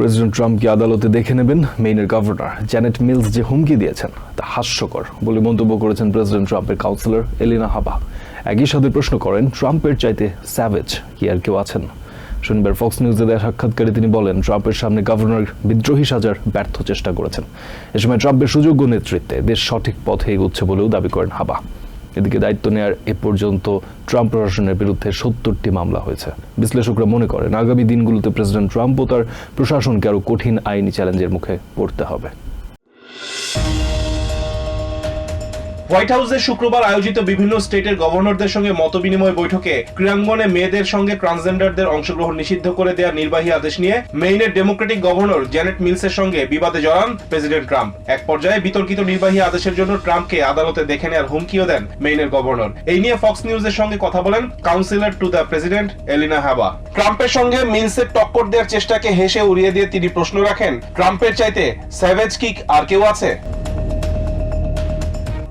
President ট্রাম্পকে আদালতে দেখে নেবেন মেইনের গভর্নর। জ্যানেট মিলস যে হুমকি দিয়েছেন, তা হাস্যকর বলে মন্তব্য করেছেন প্রেসিডেন্ট ট্রাম্পের কাউন্সিলর এলিনা হাবা। একই সাথে প্রশ্ন করেন, ট্রাম্পের চাইতে স্যাভেজ কি আর কেউ আছেন? শনিবার ফক্স নিউজে দেওয়া সাক্ষাৎকারে তিনি বলেন, ট্রাম্পের সামনে গভর্নর বিদ্রোহী সাজার ব্যর্থ চেষ্টা করেছেন। এ সময় ট্রাম্পের সুযোগ্য নেতৃত্বে দেশ সঠিক পথে এগোচ্ছে বলেও দাবি করেন হাবা। এদিকে দায়িত্ব নেয়ার এ পর্যন্ত ট্রাম্প প্রশাসনের বিরুদ্ধে সত্তরটি মামলা হয়েছে। বিশ্লেষকরা মনে করেন, আগামী দিনগুলোতে প্রেসিডেন্ট ট্রাম্প ও তার প্রশাসনকে আরও কঠিন আইনি চ্যালেঞ্জের মুখে পড়তে হবে। হোয়াইট হাউসে শুক্রবার আয়োজিত বিভিন্ন স্টেটের গভর্নরদের সঙ্গে মতবিনিময় বৈঠকে ক্রীড়াঙ্গনে মেয়েদের সঙ্গে ট্রান্সজেন্ডারদের অংশগ্রহণ নিষিদ্ধ করে দেওয়ার নির্বাহী আদেশ নিয়ে মেইনের ডেমোক্রেটিক গভর্নর জ্যানেট মিলসের সঙ্গে বিবাদে জড়ান প্রেসিডেন্ট ট্রাম্প। এক পর্যায়ে বিতর্কিত নির্বাহী আদেশের জন্য ট্রাম্পকে আদালতে দেখে নেওয়ার হুমকিও দেন মেইনের গভর্নর। এই নিয়ে ফক্স নিউজের সঙ্গে কথা বলেন counsellor to the president Alina Habba. ট্রাম্পের সঙ্গে মিলসের টক্কর দেওয়ার চেষ্টাকে হেসে উড়িয়ে দিয়ে তিনি প্রশ্ন রাখেন, ট্রাম্পের চাইতে স্যাভেজ কিক আর কেউ আছে?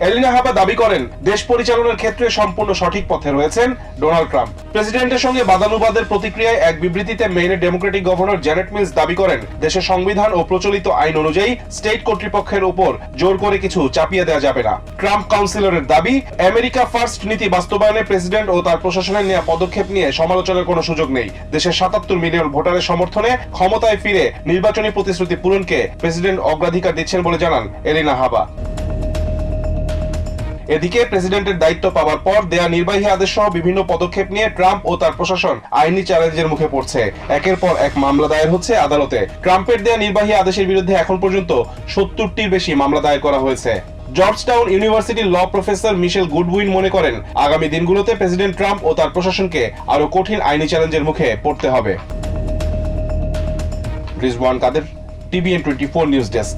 এলিনা হাবা দাবি করেন, দেশ পরিচালনার ক্ষেত্রে সম্পূর্ণ সঠিক পথে রয়েছেন ডোনাল্ড ট্রাম্প। প্রেসিডেন্টের সঙ্গে বাদানুবাদের প্রতিক্রিয়ায় এক বিবৃতিতে মেইনের ডেমোক্রেটিক গভর্নর জ্যানেট মিলস দাবি করেন, দেশের সংবিধান ও প্রচলিত আইন অনুযায়ী স্টেট কর্তৃপক্ষের উপর জোর করে কিছু চাপিয়ে দেওয়া যাবে না। ট্রাম্প কাউন্সিলরের দাবি, আমেরিকা ফার্স্ট নীতি বাস্তবায়নে প্রেসিডেন্ট ও তার প্রশাসনের নেওয়া পদক্ষেপ নিয়ে সমালোচনার কোনো সুযোগ নেই। দেশের সাতাত্তর মিলিয়ন ভোটারের সমর্থনে ক্ষমতায় ফিরে নির্বাচনী প্রতিশ্রুতি পূরণকে প্রেসিডেন্ট অগ্রাধিকার দিচ্ছেন বলে জানান এলিনা হাবা এদিকে প্রেসিডেন্টের দায়িত্ব পাওয়ার পর দেয়া নির্বাহী আদেশ সহ বিভিন্ন পদক্ষেপ নিয়ে ট্রাম্প ও তার প্রশাসন আইনি চ্যালেঞ্জের মুখে পড়ছে। একের পর এক মামলা দায়ের হচ্ছে আদালতে। ট্রাম্পের দেয়া নির্বাহী আদেশের বিরুদ্ধে এখন পর্যন্ত সত্তরটির বেশি মামলা দায়ের করা হয়েছে। জর্জটাউন ইউনিভার্সিটির ল প্রফেসর মিশেল গুডউইন মনে করেন, আগামী দিনগুলোতে প্রেসিডেন্ট ট্রাম্প ও তার প্রশাসনকে আরও কঠিন আইনি চ্যালেঞ্জের মুখে পড়তে হবে। Rizwan Kader, TVN twenty four news desk.